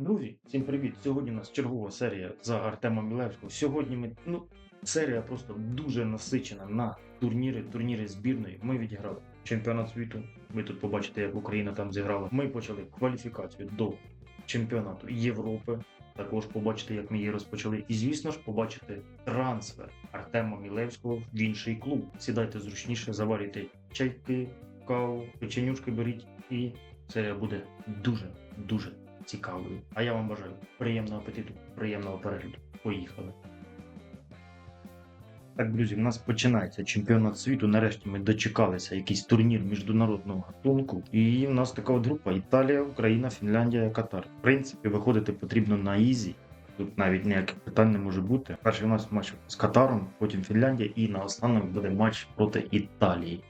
Друзі, всім привіт! Сьогодні у нас чергова серія за Артема Мілевського. Сьогодні ми, ну, серія просто дуже насичена на турніри, турніри збірної. Ми відіграли чемпіонат світу. Ви тут побачите, як Україна там зіграла. Ми почали кваліфікацію до чемпіонату Європи. Також побачите, як ми її розпочали. І звісно ж, побачите трансфер Артема Мілевського в інший клуб. Сідайте зручніше, заварюйте чайки, каву, печенюшки беріть, і серія буде дуже дуже цікавою. А я вам бажаю приємного апетиту, приємного перегляду. Поїхали. Так, друзі, в нас починається чемпіонат світу. Нарешті ми дочекалися якийсь турнір міжнародного гатунку. І в нас така от група: Італія, Україна, Фінляндія, Катар. В принципі, виходити потрібно на ізі. Тут навіть ніяких питань не може бути. Перший у нас матч з Катаром, потім Фінляндія, і наостанок буде матч проти Італії.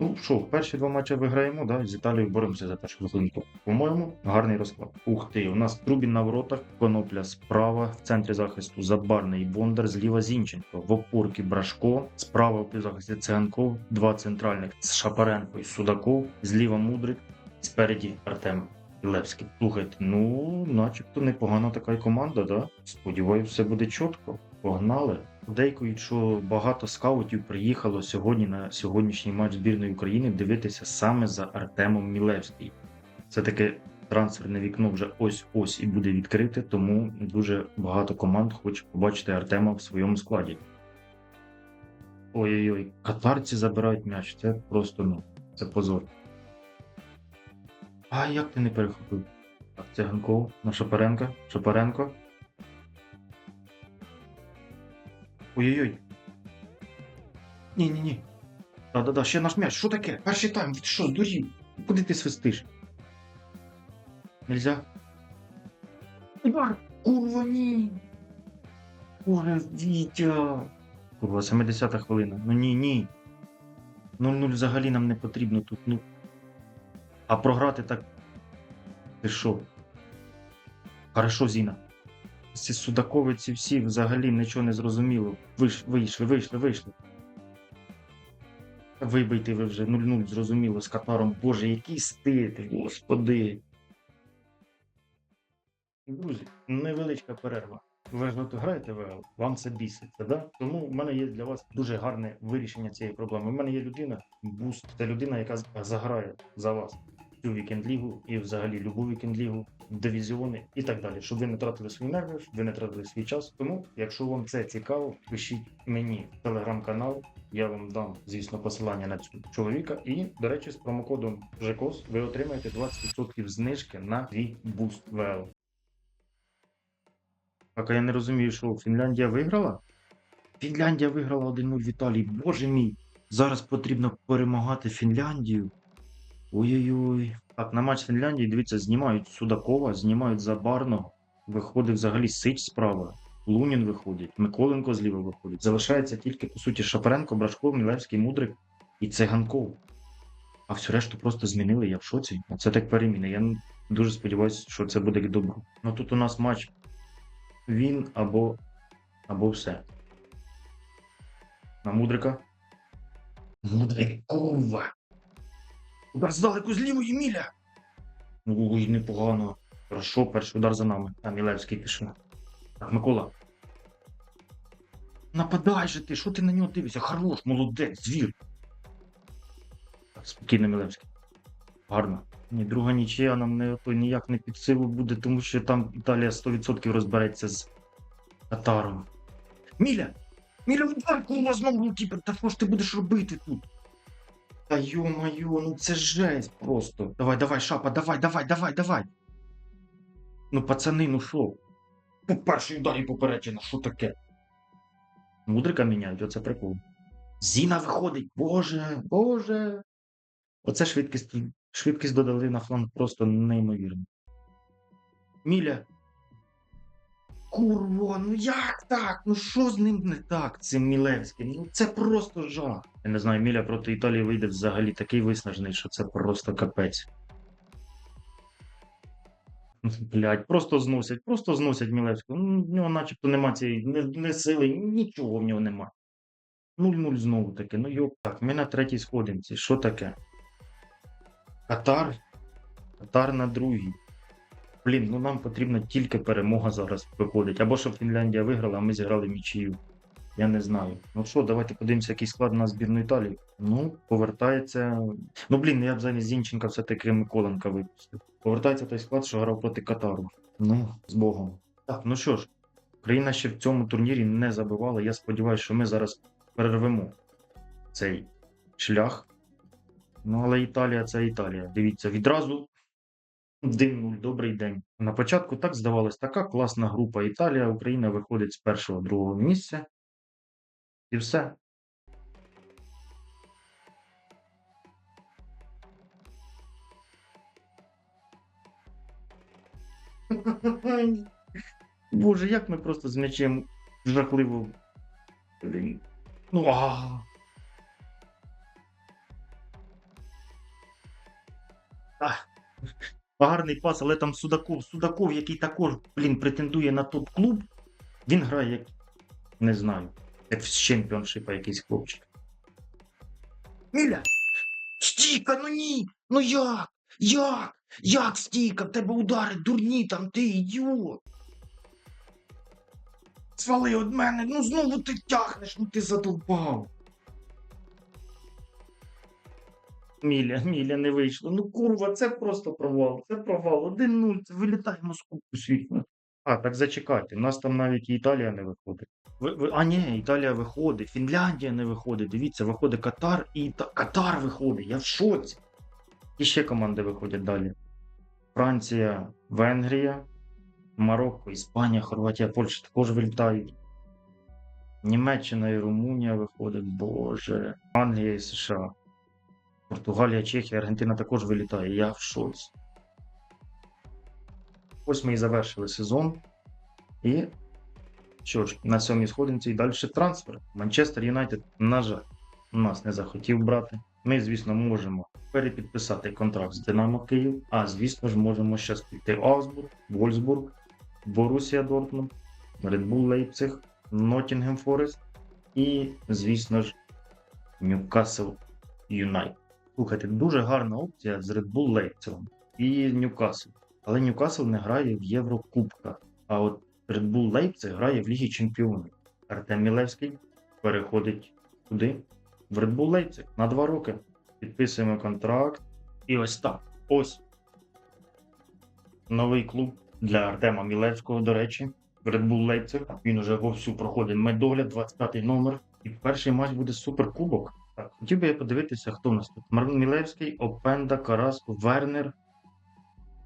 Ну що, перші два матчі виграємо, да? з Італією боремося за першу хвилинку. По-моєму, гарний розклад. Ух ти, у нас Трубін на воротах, Конопля справа, в центрі захисту Забарний Бондар, зліва Зінченко, в опорці Брашко, справа в півзахисті Ценков, два центральних з Шапаренко і Судаков, зліва Мудрик, спереді Артем Левський. Слухайте, ну, начебто непогана така й команда, да? Сподіваюся, все буде чітко. Погнали. Подейкують, що багато скаутів приїхало сьогодні на сьогоднішній матч збірної України дивитися саме за Артемом Мілевським. Це таке трансферне вікно вже ось-ось і буде відкрите, тому дуже багато команд хоче побачити Артема в своєму складі. Ой-ой-ой, катарці забирають м'яч. Це просто ну, це позор. А як ти не перехопив? Так, це Ганков на Шапаренка. Шапаренко. Ой-ой-ой. Ні-ні-ні. Да-да-да, ще наш м'яч. Що таке? Перший тайм, ти що, здурів? Куди ти свистиш? Нельзя? Удар! Курва, ні! Боже, Вітя! Курва, 70-та хвилина. Ну ні, ні. 0-0 взагалі нам не потрібно тут, ну. А програти так. Ти що? Хорошо, Зіна. Ці судаковиці всі взагалі нічого не зрозуміло. Вийшли, вийшли, вийшли. Вибийте ви вже 0-0, зрозуміло, з Катаром. Боже, який стиль, господи. Друзі, невеличка перерва. Ви ж граєте в ЕЛ, вам це біситься, да? Тому в мене є для вас дуже гарне вирішення цієї проблеми. У мене є людина, буст, це людина, яка заграє за вас цю вікенд-лігу і взагалі любу вікенд-лігу, дивізіони і так далі, щоб ви не тратили свої нерви, ви не тратили свій час. Тому, якщо вам це цікаво, пишіть мені в телеграм-канал. Я вам дам, звісно, посилання на цього чоловіка. І, до речі, з промокодом ЖЕКОС ви отримаєте 20% знижки на свій буст ВЛ. Так, а я не розумію, що Фінляндія виграла? Фінляндія виграла 1-0 в Італії. Боже мій! Зараз потрібно перемагати Фінляндію. Ой-ой-ой. Так, на матч Фінляндії, дивіться, знімають Судакова, знімають Забарного. Виходить взагалі Сич справа. Лунін виходить, Миколенко зліва виходить. Залишається тільки, по суті, Шапаренко, Брашков, Мілевський, Мудрик і Циганков. А всю решту просто змінили, я в шоці. Це так переміни. Я дуже сподіваюся, що це буде добре. Ну тут у нас матч він або або все. На Мудрика. Мудрикова. Удар здалеку з лівої міля. Ой, непогано. Хорошо, перший удар за нами. Там Мілевський пішов. Так, Микола. Нападай же ти, що ти на нього дивишся? Хорош, молодець, звір. Так, спокійно, Мілевський. Гарно. Ні, друга нічия нам не, то ніяк не під силу буде, тому що там Італія 100% розбереться з Катаром. Міля! Міля, удар, курва, знову голкіпер, та що ж ти будеш робити тут? Та йо-моє, ну це жесть просто. Давай, давай, шапа, давай, давай, давай, давай. Ну, пацани, ну що? По перший удар і попереджено, що таке? Мудрика міняють, оце прикол. Зіна виходить, боже, боже. Оце швидкість. Швидкість додали на фланг просто неймовірно. Міля. Курво, ну як так? Ну що з ним не так, цим Мілевським? Ну це просто жах. Я не знаю, Міля проти Італії вийде взагалі такий виснажений, що це просто капець. Блять, просто зносять, просто зносять Мілевського. Ну, в нього начебто нема цієї не, не сили, нічого в нього нема. 0-0 знову таки. Ну йоп, так, ми на третій сходинці. Що таке? Катар? Катар на другій. Блін, ну нам потрібна тільки перемога зараз виходить. Або щоб Фінляндія виграла, а ми зіграли нічию. Я не знаю. Ну що, давайте подивимося, який склад на збірну Італії. Ну, повертається. Ну блін, я б замість Зінченка все-таки Миколенка випустив. Повертається той склад, що грав проти Катару. Ну, з Богом. Так, ну що ж, Україна ще в цьому турнірі не забивала. Я сподіваюся, що ми зараз перервемо цей шлях. Ну, але Італія це Італія. Дивіться, відразу 1-0, добрий день. На початку так здавалось, така класна група Італія, Україна виходить з першого другого місця. І все. Боже, як ми просто з м'ячем жахливо. Ну а. Ах. Гарний пас, але там Судаков. Судаков, який також, блін, претендує на топ-клуб. Він грає як. Не знаю. Як з чемпіоншипа якийсь хлопчик. Міля! Стійка, ну ні! Ну як? Як? Як стійка? В тебе удари дурні там, ти ідіот! Свали від мене, ну знову ти тягнеш, ну ти задовбав. Міля, Міля, не вийшло. Ну курва, це просто провал. Це провал. 1-0, це вилітаємо з кубку світу. А, так зачекайте, у нас там навіть і Італія не виходить. Ви, ви, а ні, Італія виходить, Фінляндія не виходить. Дивіться, виходить Катар і Іта... Катар виходить. Я в шоці. І ще команди виходять далі. Франція, Венгрія, Марокко, Іспанія, Хорватія, Польща також вилітають. Німеччина і Румунія виходить, Боже. Англія і США. Португалія, Чехія, Аргентина також вилітає. Я в шоці. Ось ми і завершили сезон. І що ж, на сьомій сходинці і далі трансфер. Манчестер Юнайтед, на жаль, нас не захотів брати. Ми, звісно, можемо перепідписати контракт з Динамо Київ, а звісно ж, можемо ще піти Аугсбург, Вольсбург, Борусія Дортмунд, Bull Лейпциг, Ноттінгем Форест і, звісно ж, Ньюкасл Юнайтед. Слухайте, дуже гарна опція з Red Bull Лейпцигом і Ньюкасл. Але Ньюкасл не грає в Єврокубках. А от Red Bull Лейпциг грає в Лігі Чемпіонів. Артем Мілевський переходить туди, в Red Bull Лейпциг на два роки. Підписуємо контракт. І ось так. Ось. Новий клуб для Артема Мілевського, до речі. В Red Bull Лейпциг. Він уже вовсю проходить медогляд, 25 номер. І перший матч буде суперкубок. Хотів би я подивитися, хто в нас тут. Марвін Мілевський, Опенда, Караско, Вернер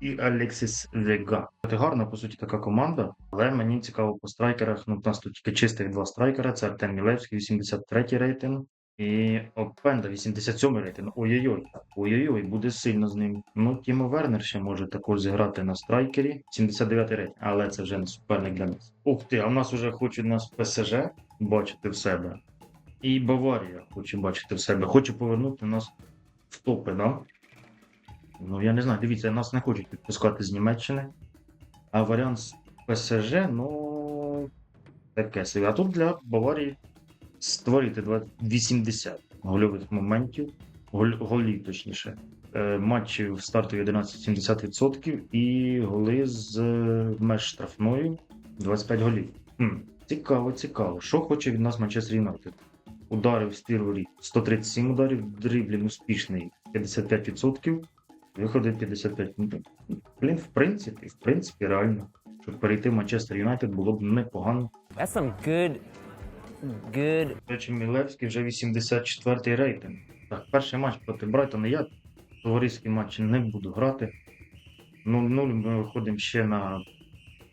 і Алексіс Вега. Це гарна, по суті, така команда, але мені цікаво по страйкерах. Ну, у нас тут тільки чистих два страйкера. Це Артем Мілевський, 83 рейтинг. І Опенда, 87 рейтинг. Ой-ой-ой, ой-ой-ой, буде сильно з ним. Ну, Тімо Вернер ще може також зіграти на страйкері. 79 рейтинг, але це вже не суперник для нас. Ух ти, а в нас вже хочуть нас ПСЖ бачити в себе. І Баварія хоче бачити в себе. Хоче повернути нас в топи, да? Ну, я не знаю, дивіться, нас не хочуть підпускати з Німеччини. А варіант з ПСЖ, ну. Таке собі. А тут для Баварії створити 80 гольових моментів, голь, голів, точніше. Е, матчів в стартові 11-70% і голи з е, меж штрафною 25 голів. Хм, цікаво, цікаво. Що хоче від нас Манчестер Юнайтед? Ударів в стір воріт 137 ударів, дриблінг успішний 55%, виходить 55. Ну, Блін, в принципі, в принципі, реально. Щоб перейти в Манчестер Юнайтед було б непогано. That's some good, good. До речі, Мілевський вже 84-й рейтинг. Так, перший матч проти Брайтона я товариські матчі не буду грати. 0-0 ми виходимо ще на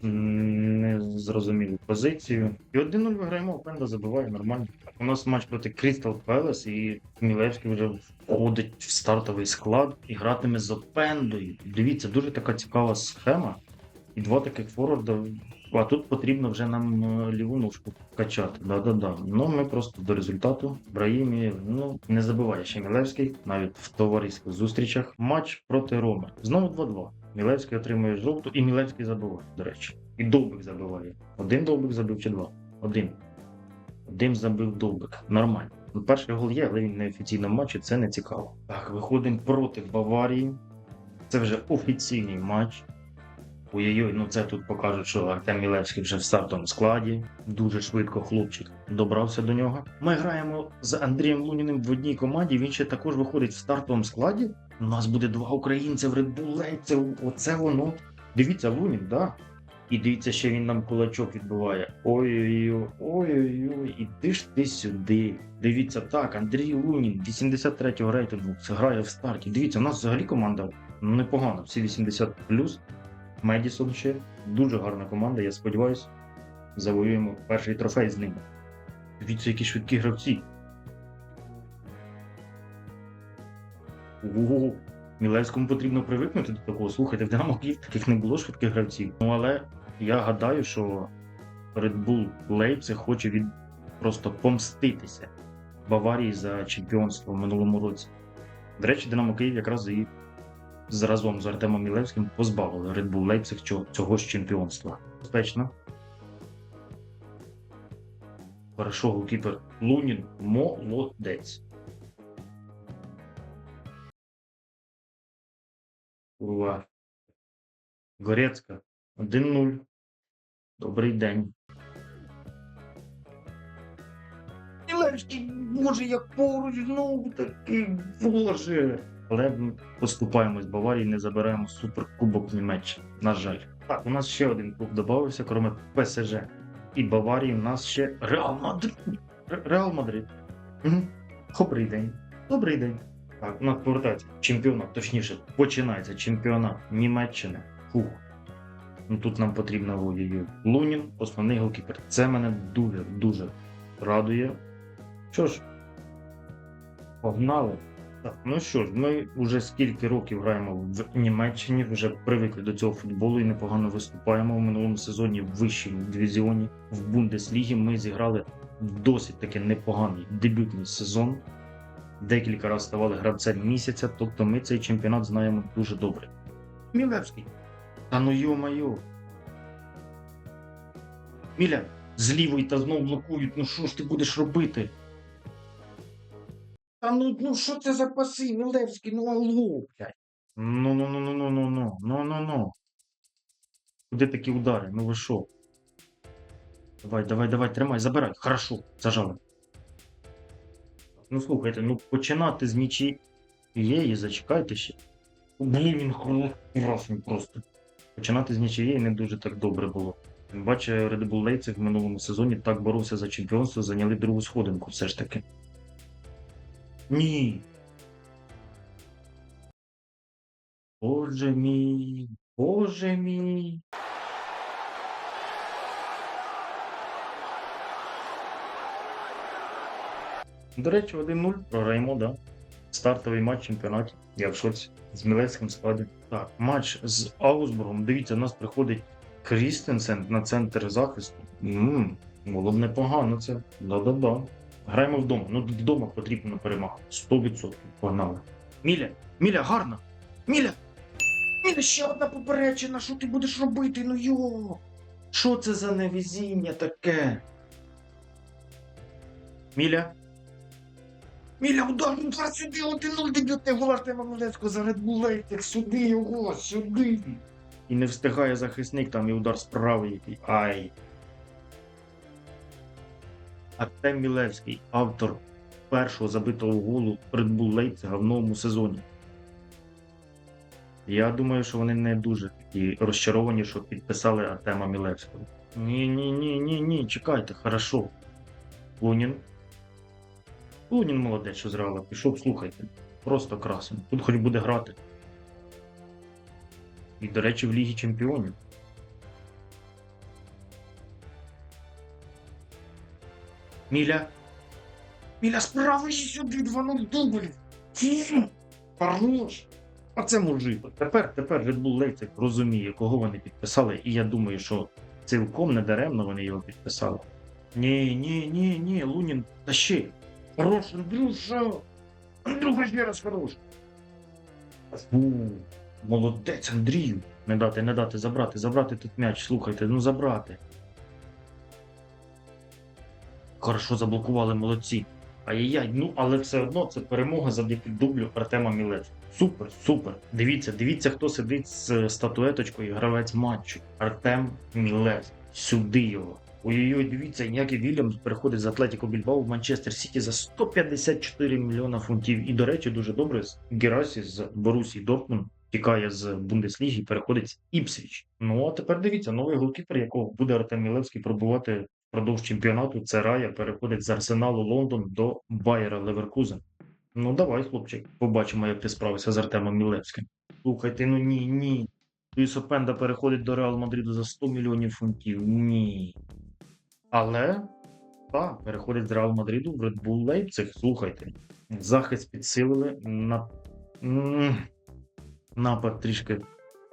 незрозумілу позицію. І 1-0 виграємо, Опенда забиває нормально. У нас матч проти Crystal Palace і Мілевський вже входить в стартовий склад і гратиме з Опендою. Дивіться, дуже така цікава схема. І два таких форварда. А тут потрібно вже нам е, ліву ножку качати. Да-да-да. Ну ми просто до результату. Браїмі, ну не забуває ще Мілевський, навіть в товариських зустрічах. Матч проти Роми. Знову 2-2. Мілевський отримує жовту, і Мілевський забиває, до речі. І Довбик забиває. Один Довбик забив чи два? Один. Один забив Довбик. Нормально. Ну, Перший гол є, але він в офіційному матчі, це не цікаво. Так, виходимо проти Баварії. Це вже офіційний матч. Ой-ой-ой, ну це тут покажуть, що Артем Мілевський вже в стартовому складі. Дуже швидко хлопчик добрався до нього. Ми граємо з Андрієм Луніним в одній команді. Він ще також виходить в стартовому складі. У нас буде два українця в Bull Leipzig. Оце воно. Дивіться, Лунін, да? І дивіться, ще він нам кулачок відбиває. Ой-ой-ой, ой-ой-ой, іди ж ти сюди. Дивіться, так, Андрій Лунін, 83-го рейтингу, це грає в старті. Дивіться, у нас взагалі команда непогана, всі 80 Медісон ще дуже гарна команда. Я сподіваюся, завоюємо перший трофей з ними. Дивіться, які швидкі гравці. Ого, Мілевському потрібно привикнути до такого. Слухайте, в Динамо Київ таких не було швидких гравців. Ну але я гадаю, що Red Bull Leipzig хоче від просто помститися Баварії за чемпіонство в минулому році. До речі, Динамо Київ якраз і разом з Артемом Мілевським позбавили Red Bull Leipzig цього, ж чемпіонства. Безпечно. Хорошо, голкіпер Лунін молодець. Ура. Горецька 1-0. Добрий день. Мілевський, боже, як поруч знову такий, боже. Але ми поступаємось Баварії, не забираємо суперкубок Німеччини. На жаль. Так, у нас ще один клуб додався, крім ПСЖ. І Баварії у нас ще Реал Мадрид. Реал Мадрид. Добрий день. Добрий день. Так, у нас повертається чемпіонат, точніше, починається чемпіонат Німеччини. Фух. Ну тут нам потрібно ой-ой-ой. Лунін, основний голкіпер. Це мене дуже дуже радує. Що ж, погнали. Так, ну що ж, ми вже скільки років граємо в Німеччині, вже привикли до цього футболу і непогано виступаємо. В минулому сезоні в вищому дивізіоні в Бундеслігі ми зіграли досить таки непоганий дебютний сезон. Декілька разів ставали гравцем місяця, тобто ми цей чемпіонат знаємо дуже добре. Мілевський. Та ну йо-майо. Міля, з та знов блокують. Ну що ж ти будеш робити? Та ну, ну що це за паси, Мілевський, ну алло, блядь. Ну, ну, ну, ну, ну, ну, ну, ну, ну, ну. Куди такі удари? Ну ви що? Давай, давай, давай, тримай, забирай. Хорошо, зажали. Ну слухайте, ну починати з нічиєї, зачекайте ще. Блін, він красний просто. Починати з нічиєї не дуже так добре було. Тим Бачу, Red Bull Leipzig в минулому сезоні так боровся за чемпіонство, зайняли другу сходинку все ж таки. Ні. Боже мій, боже мій. До речі, 1-0 програємо, да. Стартовий матч чемпіонаті. Я в шоці. З Мілецьким складі. Так, матч з Аусбургом. Дивіться, у нас приходить Крістенсен на центр захисту. Ммм, було б непогано це. Да-да-да. Граємо вдома. Ну, вдома потрібна перемога. 100%. Погнали. Міля, Міля, гарно! Міля! Міля, ще одна поперечина, що ти будеш робити? Ну йо! Що це за невезіння таке? Міля? Міля, удар, удар сюди, 1-0 дебютний гол Артема за Red Leipzig. Сюди його, сюди. І не встигає захисник, там і удар справа який. Ай. Артем Мілевський, автор першого забитого голу Red Bull Leipzig в новому сезоні. Я думаю, що вони не дуже такі розчаровані, що підписали Артема Мілевського. Ні, ні, ні, ні, ні, чекайте, хорошо. Лунін. Лунін молодець, що з Реала пішов, слухайте. Просто красен. Тут хоч буде грати. І, до речі, в Лігі Чемпіонів. Міля. Міля, справа сюди 2-0 дубль. Хорош. А це мужик. Тепер, тепер Red Bull Leipzig розуміє, кого вони підписали, і я думаю, що цілком не даремно вони його підписали. Ні, ні, ні, ні, Лунін, та ще. Хорош, Андрюша. Андрюха ще раз хорош. Молодець, Андрію. Не дати, не дати, забрати, забрати тут м'яч, слухайте, ну забрати. Хорошо заблокували молодці. Ай-яй-яй, ну але все одно це перемога завдяки дублю Артема Мілецького. Супер, супер. Дивіться, дивіться, хто сидить з статуеточкою гравець матчу. Артем Мілес. Сюди його. Ой-ой-ой, дивіться, Ніякий Вільямс переходить з Атлетіко Більбао в Манчестер Сіті за 154 мільйона фунтів. І, до речі, дуже добре Герасі з Борусі Дортмунд тікає з Бундесліги переходить Іпсвіч. Ну а тепер дивіться, новий голкіпер, якого буде Артем Мілевський пробувати впродовж чемпіонату. Це Рая переходить з Арсеналу Лондон до Байера Леверкузен. Ну давай, хлопчик, побачимо, як ти справишся з Артемом Мілевським. Слухайте, ну ні, ні. Люїс Опенда переходить до Реал Мадриду за 100 мільйонів фунтів. Ні. Але так, переходить з Реал Мадриду в Red Bull Leipzig. Слухайте. Захист підсилили. На... Напад трішки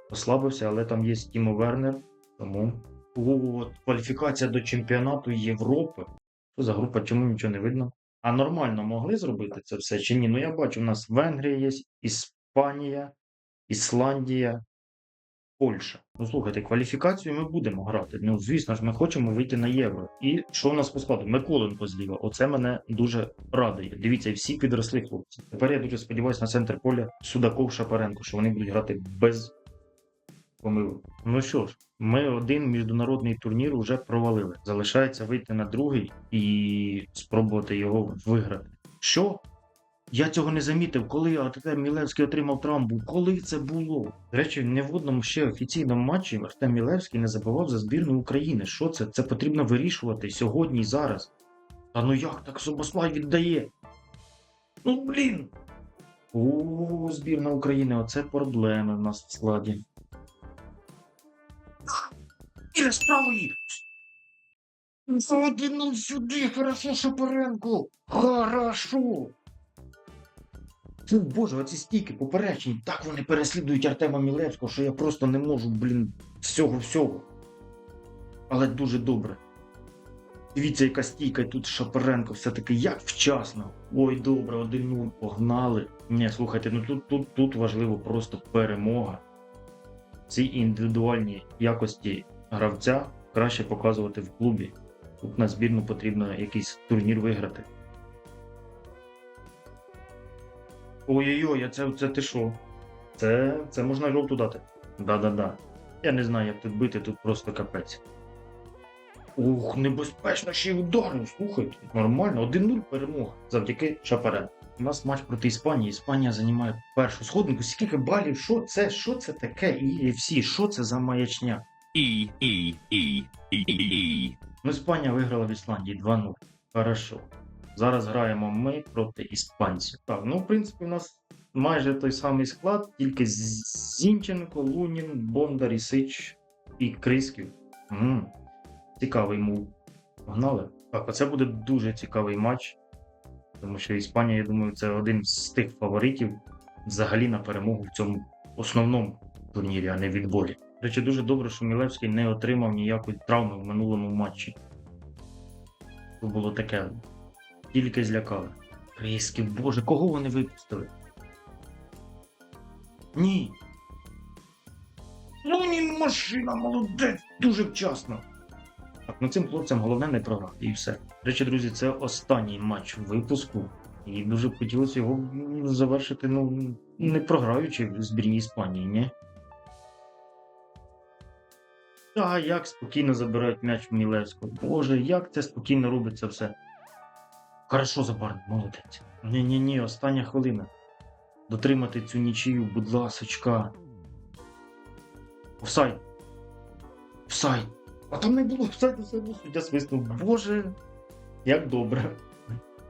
послабився, але там є Тімо Вернер. Тому От, кваліфікація до чемпіонату Європи. Що за група, чому нічого не видно? А нормально могли зробити це все чи ні? Ну я бачу, у нас Венгрія є, Іспанія, Ісландія, Польща. Ну слухайте, кваліфікацію ми будемо грати. Ну, звісно ж, ми хочемо вийти на євро. І що в нас по складу? Миколенко зліва. Оце мене дуже радує. Дивіться, всі підросли хлопці. Тепер я дуже сподіваюся на центр поля Судаков Шапаренко, що вони будуть грати без помилок. Ну що ж, ми один міжнародний турнір вже провалили. Залишається вийти на другий і спробувати його виграти. Що? Я цього не замітив, коли Артем Мілевський отримав травму. Коли це було? До речі, не в одному ще офіційному матчі Артем Мілевський не забував за збірну України. Що це? Це потрібно вирішувати сьогодні і зараз. Та ну як так Собослай віддає? Ну блін. О, збірна України, оце проблеми в нас в складі. Іре справи! Один ну сюди, хорошо, Шапаренко! Хорошо! Фу, боже, оці стійки поперечні, так вони переслідують Артема Мілевського, що я просто не можу, блін, всього всього. Але дуже добре. Дивіться, яка стійка, і тут Шапаренко все-таки як вчасно. Ой, добре, 1-0, погнали. Ні, слухайте, ну тут, тут, тут важливо просто перемога. Ці індивідуальні якості гравця краще показувати в клубі. Тут на збірну потрібно якийсь турнір виграти. Ой-ой-ой, це, це ти що? Це, це можна жовту дати. Да-да-да. Я не знаю, як тут бити, тут просто капець. Ух, небезпечно ще й ударив, слухайте. Нормально, 1-0 перемога завдяки Шапарен. У нас матч проти Іспанії. Іспанія займає першу сходинку. Скільки балів? Що це? Що це таке? І всі, що це за маячня? E E E E E E. Ну, Іспанія виграла в Ісландії 2-0. Хорошо. Зараз граємо ми проти іспанців. Так, ну в принципі, у нас майже той самий склад, тільки Зінченко, Лунін, Бондар, Ісич і Крисків. М, Цікавий мув. Погнали. Так, оце буде дуже цікавий матч. Тому що Іспанія, я думаю, це один з тих фаворитів взагалі на перемогу в цьому основному турнірі, а не відборі. До речі, дуже добре, що Мілевський не отримав ніякої травми в минулому матчі. Це було таке. Тільки злякали. Кріски, боже, кого вони випустили? Ні. Лунін машина, молодець, дуже вчасно. Так, ну цим хлопцям головне не програти і все. До речі, друзі, це останній матч випуску. І дуже б хотілося його завершити, ну, не програючи в збірній Іспанії, ні? А як спокійно забирають м'яч в Мілевського. Боже, як це спокійно робиться все. Хорошо забарний, молодець. Ні-ні-ні, остання хвилина. Дотримати цю нічию, будь ласочка. Офсайд. Офсайд. А там не було офсайду, все одно суддя свиснув. Боже, як добре.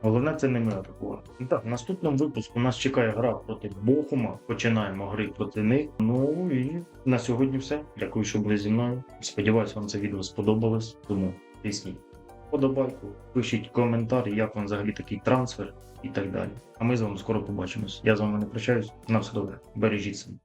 Головне, це не ми атакували. Так, в наступному випуску нас чекає гра проти Бохума. Починаємо гри проти них. Ну і на сьогодні все. Дякую, що були зі мною. Сподіваюсь, вам це відео сподобалось. Тому тисніть подобайку, пишіть коментар, як вам взагалі такий трансфер і так далі. А ми з вами скоро побачимось. Я з вами не прощаюсь. На все добре. Бережіть себе.